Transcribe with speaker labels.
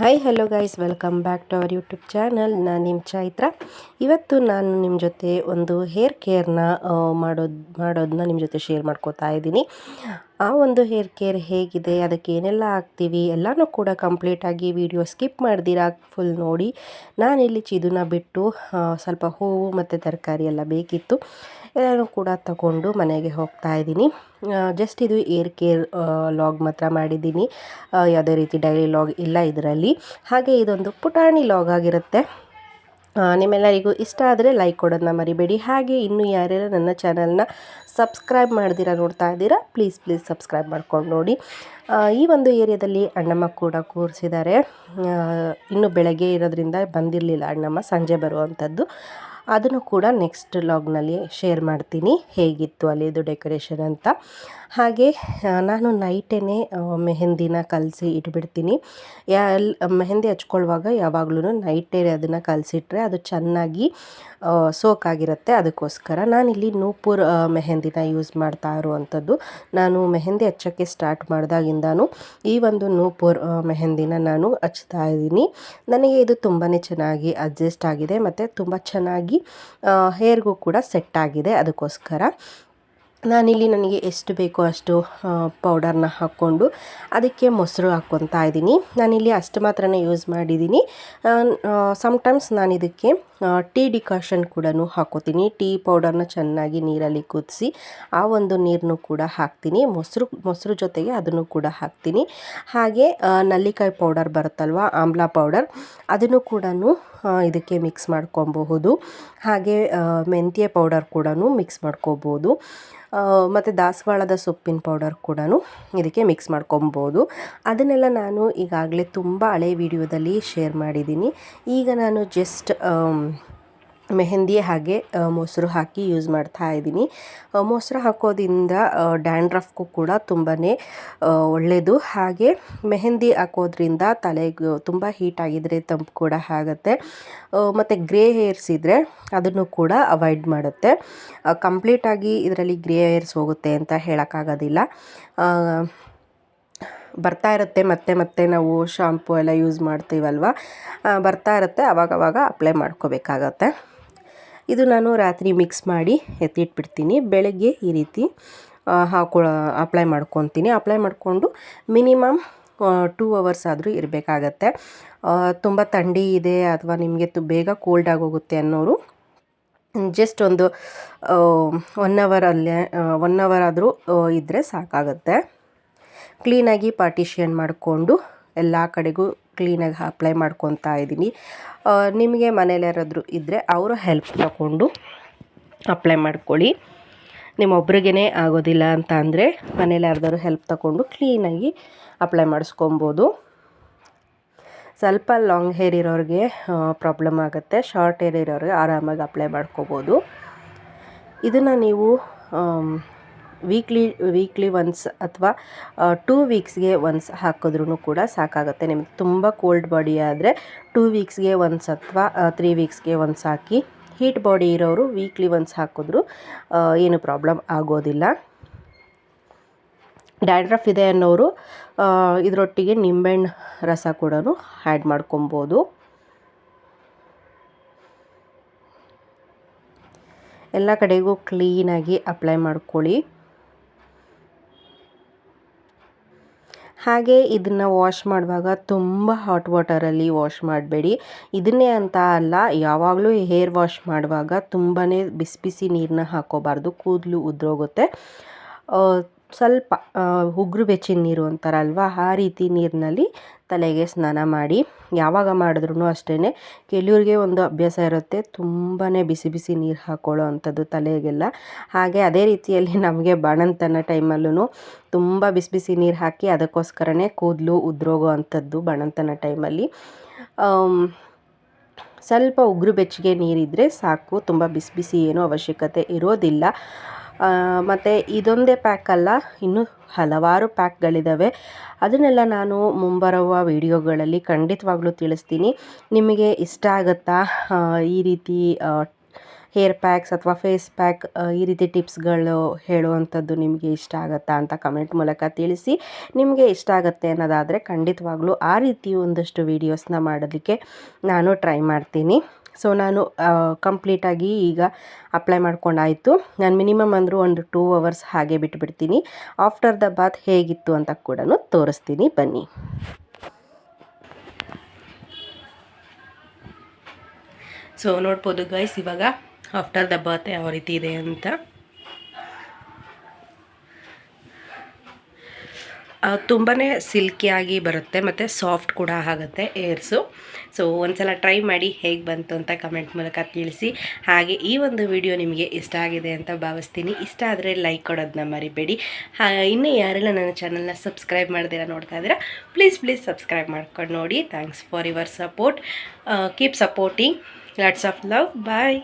Speaker 1: Hi hello guys welcome back to our YouTube channel ನಾನು ನಿಮ್ಮ ಚೈತ್ರ. ಇವತ್ತು ನಾನು ನಿಮ್ಮ ಜೊತೆ ಒಂದು ಹೇರ್ ಕೇರ್ನ ಮಾಡೋದು ಮಾಡೋದನ್ನ ನಿಮ್ಮ ಜೊತೆ ಶೇರ್ ಮಾಡ್ಕೋತಾ ಇದ್ದೀನಿ. ಆ ಒಂದು ಹೇರ್ ಕೇರ್ ಹೇಗಿದೆ, ಅದಕ್ಕೆ ಏನೆಲ್ಲ ಹಾಕ್ತೀವಿ ಎಲ್ಲನೂ ಕೂಡ ಕಂಪ್ಲೀಟಾಗಿ ವಿಡಿಯೋ ಸ್ಕಿಪ್ ಮಾಡ್ದಿರಾ ಫುಲ್ ನೋಡಿ. ನಾನಿಲ್ಲಿ ಚಿದುನ ಬಿಟ್ಟು ಸ್ವಲ್ಪ ಹೂವು ಮತ್ತು ತರಕಾರಿ ಎಲ್ಲ ಬೇಕಿತ್ತು, ಎಲ್ಲನೂ ಕೂಡ ತಗೊಂಡು ಮನೆಗೆ ಹೋಗ್ತಾ ಇದ್ದೀನಿ. ಜಸ್ಟ್ ಇದು ಏರ್ ಕೇರ್ ಲಾಗ್ ಮಾತ್ರ ಮಾಡಿದ್ದೀನಿ. ಯಾವುದೇ ರೀತಿ ಡೈಲಿ ಲಾಗ್ ಇಲ್ಲ ಇದರಲ್ಲಿ. ಹಾಗೆ ಇದೊಂದು ಪುಟಾಣಿ ಲಾಗ್ ಆಗಿರುತ್ತೆ. ನಿಮ್ಮೆಲ್ಲರಿಗೂ ಇಷ್ಟ ಆದರೆ ಲೈಕ್ ಕೊಡೋದನ್ನ ಮರಿಬೇಡಿ. ಹಾಗೆ ಇನ್ನೂ ಯಾರ್ಯಾರು ನನ್ನ ಚಾನಲ್ನ ಸಬ್ಸ್ಕ್ರೈಬ್ ಮಾಡ್ದಿರಾ ನೋಡ್ತಾ ಇದ್ದೀರಾ ಪ್ಲೀಸ್ ಪ್ಲೀಸ್ ಸಬ್ಸ್ಕ್ರೈಬ್ ಮಾಡ್ಕೊಂಡು ನೋಡಿ. ಈ ಒಂದು ಏರಿಯಾದಲ್ಲಿ ಅಣ್ಣಮ್ಮ ಕೂಡ ಕೂರಿಸಿದ್ದಾರೆ ಇನ್ನು ಬೆಳಗ್ಗೆ ಇರೋದ್ರಿಂದ ಬಂದಿರಲಿಲ್ಲ ಅಣ್ಣಮ್ಮ, ಸಂಜೆ ಬರುವಂಥದ್ದು ಅದನ್ನು ಕೂಡ ನೆಕ್ಸ್ಟ್ ಲಾಗ್ನಲ್ಲಿ ಶೇರ್ ಮಾಡ್ತೀನಿ. ಹೇಗಿತ್ತು ಅಲ್ಲಿದು ಡೆಕೋರೇಷನ್ ಅಂತ. ಹಾಗೆ ನಾನು ನೈಟೇ ಮೆಹೆಂದಿನ ಕಲಸಿ ಇಟ್ಬಿಡ್ತೀನಿ. ಎಲ್ ಮೆಹೆಂದಿ ಹಚ್ಕೊಳ್ಳುವಾಗ ಯಾವಾಗ್ಲೂ ನೈಟೇ ಅದನ್ನು ಕಲಸಿಟ್ರೆ ಅದು ಚೆನ್ನಾಗಿ ಸೋಕಾಗಿರುತ್ತೆ. ಅದಕ್ಕೋಸ್ಕರ ನಾನಿಲ್ಲಿ ನೂಪುರ್ ಮೆಹೆಂದಿನ ಯೂಸ್ ಮಾಡ್ತಾ ಇರುವಂಥದ್ದು. ನಾನು ಮೆಹೆಂದಿ ಹಚ್ಚೋಕ್ಕೆ ಸ್ಟಾರ್ಟ್ ಮಾಡಿದಾಗಿಂದಾನು ಈ ಒಂದು ನೂಪುರ್ ಮೆಹಂದಿನ ನಾನು ಹಚ್ತಾ ಇದ್ದೀನಿ. ನನಗೆ ಇದು ತುಂಬಾ ಚೆನ್ನಾಗಿ ಅಡ್ಜಸ್ಟ್ ಆಗಿದೆ. ಮತ್ತು ತುಂಬ ಚೆನ್ನಾಗಿ ಹೇರ್ಗೂ ಕೂಡ ಸೆಟ್ ಆಗಿದೆ ಅದಕ್ಕೋಸ್ಕರ. ನಾನಿಲ್ಲಿ ನನಗೆ ಎಷ್ಟು ಬೇಕೋ ಅಷ್ಟು ಪೌಡರ್ನ ಹಾಕ್ಕೊಂಡು ಅದಕ್ಕೆ ಮೊಸರು ಹಾಕ್ಕೊತಾ ಇದ್ದೀನಿ. ನಾನಿಲ್ಲಿ ಅಷ್ಟು ಮಾತ್ರನೇ ಯೂಸ್ ಮಾಡಿದ್ದೀನಿ. ಸಮ್ಟೈಮ್ಸ್ ನಾನು ಇದಕ್ಕೆ ಟೀ ಡಿಕಾಷನ್ ಕೂಡ ಹಾಕೋತೀನಿ. ಟೀ ಪೌಡರ್ನ ಚೆನ್ನಾಗಿ ನೀರಲ್ಲಿ ಕುದಿಸಿ ಆ ಒಂದು ನೀರನ್ನು ಕೂಡ ಹಾಕ್ತೀನಿ. ಮೊಸರು ಮೊಸರು ಜೊತೆಗೆ ಅದನ್ನು ಕೂಡ ಹಾಕ್ತೀನಿ. ಹಾಗೆ ನಲ್ಲಿಕಾಯಿ ಪೌಡರ್ ಬರುತ್ತಲ್ವ, ಆಮ್ಲ ಪೌಡರ್, ಅದನ್ನು ಕೂಡ ಇದಕ್ಕೆ ಮಿಕ್ಸ್ ಮಾಡ್ಕೊಬಹುದು. ಹಾಗೆ ಮೆಂತ್ಯ ಪೌಡರ್ ಕೂಡ ಮಿಕ್ಸ್ ಮಾಡ್ಕೋಬೋದು ಮತ್ತು ದಾಸವಾಳದ ಸೊಪ್ಪಿನ ಪೌಡರ್ ಕೂಡ ಇದಕ್ಕೆ ಮಿಕ್ಸ್ ಮಾಡ್ಕೊಬೋದು ಅದನ್ನೆಲ್ಲ ನಾನು ಈಗಾಗಲೇ ತುಂಬ ಹಳೆ ವಿಡಿಯೋದಲ್ಲಿ ಶೇರ್ ಮಾಡಿದ್ದೀನಿ. ಈಗ ನಾನು ಜಸ್ಟ್ ಮೆಹಂದಿ ಹಾಗೆ ಮೊಸರು ಹಾಕಿ ಯೂಸ್ ಮಾಡ್ತಾ ಇದ್ದೀನಿ. ಮೊಸರು ಹಾಕೋದ್ರಿಂದ ಡ್ಯಾಂಡ್ರಫ್ಗೂ ಕೂಡ ತುಂಬಾ ಒಳ್ಳೆಯದು ಹಾಗೆ ಮೆಹೆಂದಿ ಹಾಕೋದ್ರಿಂದ ತಲೆಗೆ ತುಂಬ ಹೀಟ್ ಆಗಿದ್ರೆ ತಂಪು ಕೂಡ ಆಗುತ್ತೆ. ಮತ್ತು ಗ್ರೇ ಹೇರ್ಸ್ ಇದ್ದರೆ ಅದನ್ನು ಕೂಡ ಅವಾಯ್ಡ್ ಮಾಡುತ್ತೆ. ಕಂಪ್ಲೀಟಾಗಿ ಇದರಲ್ಲಿ ಗ್ರೇ ಹೇರ್ಸ್ ಹೋಗುತ್ತೆ ಅಂತ ಹೇಳೋಕ್ಕಾಗೋದಿಲ್ಲ. ಬರ್ತಾ ಇರುತ್ತೆ, ಮತ್ತೆ ಮತ್ತೆ ನಾವು ಶಾಂಪು ಎಲ್ಲ ಯೂಸ್ ಮಾಡ್ತೀವಲ್ವ? ಬರ್ತಾ ಇರುತ್ತೆ, ಅವಾಗವಾಗ ಅಪ್ಲೈ ಮಾಡ್ಕೋಬೇಕಾಗತ್ತೆ. ಇದು ನಾನು ರಾತ್ರಿ ಮಿಕ್ಸ್ ಮಾಡಿ ಎತ್ತಿಟ್ಬಿಡ್ತೀನಿ. ಬೆಳಗ್ಗೆ ಈ ರೀತಿ ಹಾಕೊ, ಅಪ್ಲೈ ಮಾಡ್ಕೊತೀನಿ. ಅಪ್ಲೈ ಮಾಡಿಕೊಂಡು ಮಿನಿಮಮ್ ಟೂ ಅವರ್ಸ್ ಆದರೂ ಇರಬೇಕಾಗತ್ತೆ. ತುಂಬ ಥಂಡಿ ಇದೆ ಅಥವಾ ನಿಮಗೆ ತು, ಬೇಗ ಕೋಲ್ಡ್ ಆಗೋಗುತ್ತೆ ಅನ್ನೋರು ಜಸ್ಟ್ ಒಂದು ಒನ್ ಅವರಲ್ಲೇ ಒನ್ ಅವರ್ ಆದರೂ ಇದ್ದರೆ ಸಾಕಾಗುತ್ತೆ. ಕ್ಲೀನಾಗಿ ಪಾರ್ಟಿಷಿಯನ್ ಮಾಡಿಕೊಂಡು ಎಲ್ಲ ಕಡೆಗೂ ಕ್ಲೀನಾಗಿ ಅಪ್ಲೈ ಮಾಡ್ಕೊತಾ ಇದ್ದೀನಿ. ನಿಮಗೆ ಮನೇಲಿ ಯಾರಾದರೂ ಇದ್ದರೆ ಅವರು ಹೆಲ್ಪ್ ತಗೊಂಡು ಅಪ್ಲೈ ಮಾಡ್ಕೊಳ್ಳಿ. ನಿಮ್ಮೊಬ್ರಿಗೇ ಆಗೋದಿಲ್ಲ ಅಂತ ಅಂದರೆ ಮನೇಲಿ ಯಾರ್ದಾದ್ರು ಹೆಲ್ಪ್ ತಗೊಂಡು ಕ್ಲೀನಾಗಿ ಅಪ್ಲೈ ಮಾಡಿಸ್ಕೊಬೋದು. ಸ್ವಲ್ಪ ಲಾಂಗ್ ಹೇರ್ ಇರೋರಿಗೆ ಪ್ರಾಬ್ಲಮ್ ಆಗುತ್ತೆ. ಶಾರ್ಟ್ ಹೇರ್ ಇರೋರಿಗೆ ಆರಾಮಾಗಿ ಅಪ್ಲೈ ಮಾಡ್ಕೋಬೋದು. ಇದನ್ನು ನೀವು ವೀಕ್ಲಿ ವೀಕ್ಲಿ ಒನ್ಸ್ ಅಥವಾ ಟೂ ವೀಕ್ಸ್ಗೆ ಒನ್ಸ್ ಹಾಕಿದ್ರೂ ಕೂಡ ಸಾಕಾಗುತ್ತೆ. ನಿಮ್ಗೆ ತುಂಬ ಕೋಲ್ಡ್ ಬಾಡಿ ಆದರೆ ಟೂ ವೀಕ್ಸ್ಗೆ ಒನ್ಸ್ ಅಥವಾ ತ್ರೀ ವೀಕ್ಸ್ಗೆ ಒನ್ಸ್ ಹಾಕಿ ಹೀಟ್ ಬಾಡಿ ಇರೋರು ವೀಕ್ಲಿ ಒನ್ಸ್ ಹಾಕಿದ್ರು ಆ, ಏನು ಪ್ರಾಬ್ಲಮ್ ಆಗೋದಿಲ್ಲ. ಡ್ಯಾಂಡ್ರಫ್ ಇದೆ ಅನ್ನೋರು ಆ, ಇದರೊಟ್ಟಿಗೆ ನಿಂಬೆಹಣ್ಣು ರಸ ಕೂಡ ಆ್ಯಡ್ ಮಾಡ್ಕೊಬೋದು. ಎಲ್ಲ ಕಡೆಗೂ ಕ್ಲೀನಾಗಿ ಅಪ್ಲೈ ಮಾಡ್ಕೊಳ್ಳಿ. ಹಾಗೆ ಇದನ್ನು ವಾಶ್ ಮಾಡುವಾಗ ತುಂಬ ಹಾಟ್ ವಾಟರಲ್ಲಿ ವಾಶ್ ಮಾಡಬೇಡಿ. ಇದನ್ನೇ ಅಂತ ಅಲ್ಲ, ಯಾವಾಗಲೂ ಹೇರ್ ವಾಶ್ ಮಾಡುವಾಗ ತುಂಬಾ ಬಿಸಿ ಬಿಸಿ ನೀರನ್ನ ಹಾಕೋಬಾರ್ದು, ಕೂದಲು ಉದುರೋಗುತ್ತೆ. ಸ್ವಲ್ಪ ಉಗ್ರು ಬೆಚ್ಚಿನ ನೀರು ಅಂತಾರಲ್ವಾ, ಆ ರೀತಿ ನೀರಿನಲ್ಲಿ ತಲೆಗೆ ಸ್ನಾನ ಮಾಡಿ, ಯಾವಾಗ ಮಾಡಿದ್ರೂ ಅಷ್ಟೇ ಕೆಲವ್ರಿಗೆ ಒಂದು ಅಭ್ಯಾಸ ಇರುತ್ತೆ ತುಂಬಾ ಬಿಸಿ ಬಿಸಿ ನೀರು ಹಾಕ್ಕೊಳ್ಳೋ ಅಂಥದ್ದು ತಲೆಗೆಲ್ಲ. ಹಾಗೆ ಅದೇ ರೀತಿಯಲ್ಲಿ ನಮಗೆ ಬಾಣಂತನ ಟೈಮಲ್ಲೂ ತುಂಬ ಬಿಸಿ ಬಿಸಿ ನೀರು ಹಾಕಿ ಅದಕ್ಕೋಸ್ಕರನೇ ಕೂದಲು ಉದ್ರೋಗೋ ಅಂಥದ್ದು ಬಾಣಂತನ ಟೈಮಲ್ಲಿ. ಸ್ವಲ್ಪ ಉಗುರು ಬೆಚ್ಚಿಗೆ ನೀರಿದ್ದರೆ ಸಾಕು, ತುಂಬ ಬಿಸಿ ಬಿಸಿ ಏನೂ ಅವಶ್ಯಕತೆ ಇರೋದಿಲ್ಲ. ಮತ್ತು ಇದೊಂದೇ ಪ್ಯಾಕ್ ಅಲ್ಲ, ಇನ್ನೂ ಹಲವಾರು ಪ್ಯಾಕ್ಗಳಿದ್ದಾವೆ ಅದನ್ನೆಲ್ಲ ನಾನು ಮುಂಬರುವ ವಿಡಿಯೋಗಳಲ್ಲಿ ಖಂಡಿತವಾಗ್ಲೂ ತಿಳಿಸ್ತೀನಿ. ನಿಮಗೆ ಇಷ್ಟ ಆಗುತ್ತಾ? ಈ ರೀತಿ ಹೇರ್ ಪ್ಯಾಕ್ಸ್ ಅಥವಾ ಫೇಸ್ ಪ್ಯಾಕ್ ಈ ರೀತಿ ಟಿಪ್ಸ್ಗಳು ಹೇಳುವಂಥದ್ದು ನಿಮಗೆ ಇಷ್ಟ ಆಗುತ್ತಾ ಅಂತ ಕಮೆಂಟ್ ಮೂಲಕ ತಿಳಿಸಿ. ನಿಮಗೆ ಇಷ್ಟ ಆಗುತ್ತೆ ಅನ್ನೋದಾದರೆ ಖಂಡಿತವಾಗ್ಲೂ ಆ ರೀತಿ ಒಂದಷ್ಟು ವೀಡಿಯೋಸ್ನ ಮಾಡೋದಕ್ಕೆ ನಾನು ಟ್ರೈ ಮಾಡ್ತೀನಿ. ಸೊ ನಾನು ಕಂಪ್ಲೀಟಾಗಿ ಈಗ ಅಪ್ಲೈ ಮಾಡ್ಕೊಂಡಾಯಿತು. ನಾನು ಮಿನಿಮಮ್ ಅಂದರೂ ಒಂದು ಟೂ ಅವರ್ಸ್ ಹಾಗೆ ಬಿಟ್ಬಿಡ್ತೀನಿ. ಆಫ್ಟರ್ ದ ಬಾತ್ ಹೇಗಿತ್ತು ಅಂತ ಕೂಡ ತೋರಿಸ್ತೀನಿ. ಬನ್ನಿ. ಸೊ ನೋಡ್ಬೋದು ಗೈಸ್ ಇವಾಗ ಆಫ್ಟರ್ ದ ಬಾತ್ ಯಾವ ರೀತಿ ಇದೆ ಅಂತ. ತುಂಬಾ ಸಿಲ್ಕಿಯಾಗಿ ಬರುತ್ತೆ ಮತ್ತು ಸಾಫ್ಟ್ ಕೂಡ ಆಗುತ್ತೆ ಏರ್ಸು. ಸೊ ಒಂದ್ಸಲ ಟ್ರೈ ಮಾಡಿ ಹೇಗೆ ಬಂತು ಅಂತ ಕಮೆಂಟ್ ಮೂಲಕ ತಿಳಿಸಿ. ಹಾಗೆ ಈ ಒಂದು ವಿಡಿಯೋ ನಿಮಗೆ ಇಷ್ಟ ಆಗಿದೆ ಅಂತ ಭಾವಿಸ್ತೀನಿ. ಇಷ್ಟ ಆದರೆ ಲೈಕ್ ಕೊಡೋದನ್ನ ಮರಿಬೇಡಿ. ಇನ್ನೂ ಯಾರೆಲ್ಲ ನನ್ನ ಚಾನಲ್ನ ಸಬ್ಸ್ಕ್ರೈಬ್ ಮಾಡ್ದಿರ ನೋಡ್ತಾ ಇದ್ದೀರಾ ಪ್ಲೀಸ್ ಪ್ಲೀಸ್ ಸಬ್ಸ್ಕ್ರೈಬ್ ಮಾಡ್ಕೊಂಡು ನೋಡಿ. Thanks for your support keep supporting lots of love bye